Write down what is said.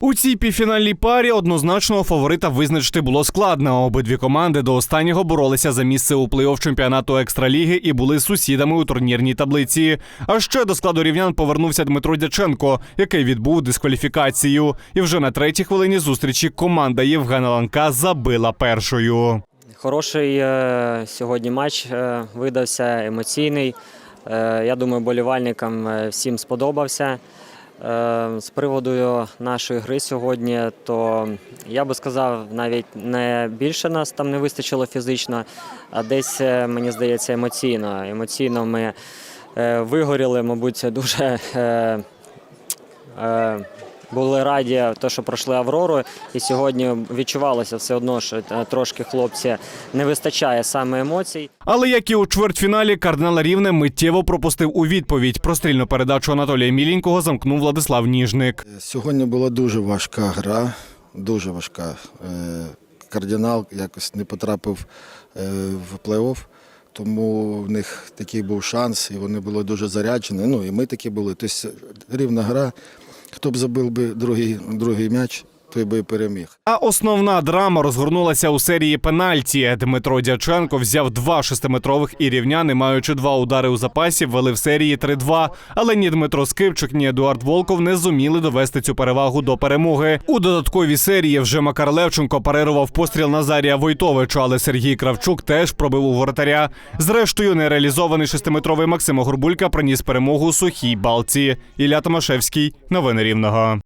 У цій півфінальній парі однозначного фаворита визначити було складно. Обидві команди до останнього боролися за місце у плей-офф чемпіонату екстраліги і були сусідами у турнірній таблиці. А ще до складу рівнян повернувся Дмитро Дяченко, який відбув дискваліфікацію. І вже на третій хвилині зустрічі команда Євгена Ланка забила першою. Хороший е, сьогодні матч е, видався, емоційний. Е, я думаю, болівальникам всім сподобався. Е, з приводу нашої гри сьогодні, то я би сказав, навіть не більше нас там не вистачило фізично, а десь, е, мені здається, емоційно. Емоційно ми е, вигоріли, мабуть, дуже. Е, е, були раді, те, що пройшли Аврору, і сьогодні відчувалося все одно, що е, трошки хлопці не вистачає саме емоцій. Але як і у чвертьфіналі, кардинал Рівне миттєво пропустив у відповідь. Прострільну передачу Анатолія Міленького замкнув Владислав Ніжник. Сьогодні була дуже важка гра, дуже важка. Е, Кардинал якось не потрапив е, в плей-офф, тому в них такий був шанс, і вони були дуже заряджені. Ну і ми такі були. Тобто рівна гра. Хто б забив би другий, другий м'яч, той би переміг. А основна драма розгорнулася у серії пенальті. Дмитро Дяченко взяв два шестиметрових і рівняни, маючи два удари у запасі, вели в серії 3-2. Але ні Дмитро Скипчик, ні Едуард Волков не зуміли довести цю перевагу до перемоги. У додатковій серії вже Макар Левченко парирував постріл Назарія Войтовича, але Сергій Кравчук теж пробив у воротаря. Зрештою, нереалізований шестиметровий Максим Горбулька приніс перемогу сухій балці. Ілля Томашевський. Новини Рівного.